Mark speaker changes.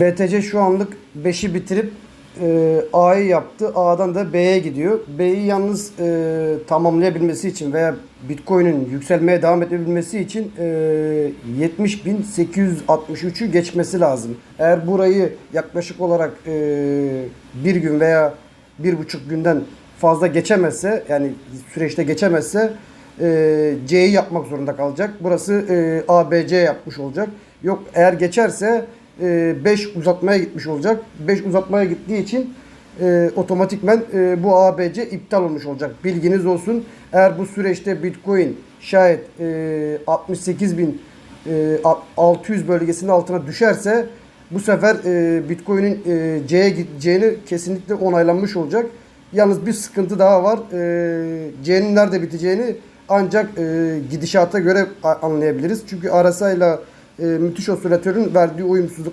Speaker 1: BTC şu anlık 5'i bitirip e, A'yı yaptı. A'dan da B'ye gidiyor. B'yi yalnız e, tamamlayabilmesi için veya Bitcoin'in yükselmeye devam edebilmesi için e, 70.863'ü geçmesi lazım. Eğer burayı yaklaşık olarak e, bir gün veya bir buçuk günden fazla geçemezse yani süreçte geçemezse e, C'yi yapmak zorunda kalacak. Burası e, ABC yapmış olacak. Yok eğer geçerse 5 uzatmaya gitmiş olacak. 5 uzatmaya gittiği için e, otomatikmen e, bu ABC iptal olmuş olacak. Bilginiz olsun. Eğer bu süreçte Bitcoin şayet e, 68 bin e, 600 bölgesinin altına düşerse bu sefer e, Bitcoin'in e, C'ye gideceğini kesinlikle onaylanmış olacak. Yalnız bir sıkıntı daha var. E, C'nin nerede biteceğini ancak e, gidişata göre anlayabiliriz. Çünkü arasayla e, müthiş osilatörün verdiği uyumsuzluk